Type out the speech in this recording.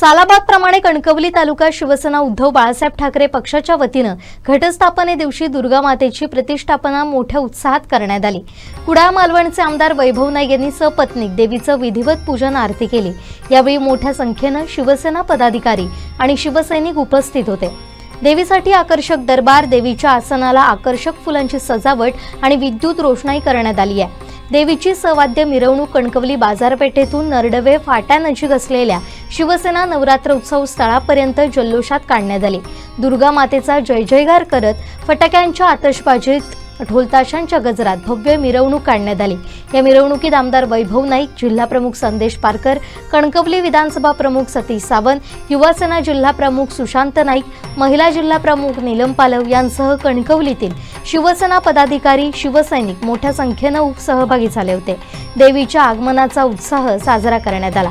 सालाबाद प्रमाणे कणकवली तालुका शिवसेना उद्धव बाळासाहेब ठाकरे पक्षाच्या वतीनं घटस्थापने दिवशी दुर्गा मातेची प्रतिष्ठापना मोठ्या उत्साहात करण्यात आली. कुडाळ मालवणचे आमदार वैभव नाईक यांनी सपत्नीक देवीचं विधिवत पूजन आरती केली. यावेळी मोठ्या संख्येनं शिवसेना पदाधिकारी आणि शिवसैनिक उपस्थित होते. देवीसाठी आकर्षक दरबार देवीच्या आसनाला आकर्षक फुलांची सजावट आणि विद्युत रोषणाई करण्यात आली आहे. देवीची सवाद्य मिरवणूक कणकवली बाजारपेठेतून नरडवे फाट्यानजीक असलेल्या शिवसेना नवरात्र उत्सव स्थळापर्यंत जल्लोषात काढण्यात आली. दुर्गा मातेचा जय करत फटाक्यांच्या आतषबाजीत ढोलताशांच्या गजरात भव्य मिरवणूक काढण्यात आली. या मिरवणुकीत आमदार वैभव नाईक जिल्हा प्रमुख संदेश पारकर कणकवली विधानसभा प्रमुख सतीश सावंत युवासेना जिल्हा प्रमुख सुशांत नाईक महिला जिल्हा प्रमुख नीलम पालव यांसह कणकवलीतील शिवसेना पदाधिकारी शिवसैनिक मोठ्या संख्येनं सहभागी झाले होते. देवीच्या आगमनाचा उत्साह साजरा करण्यात आला.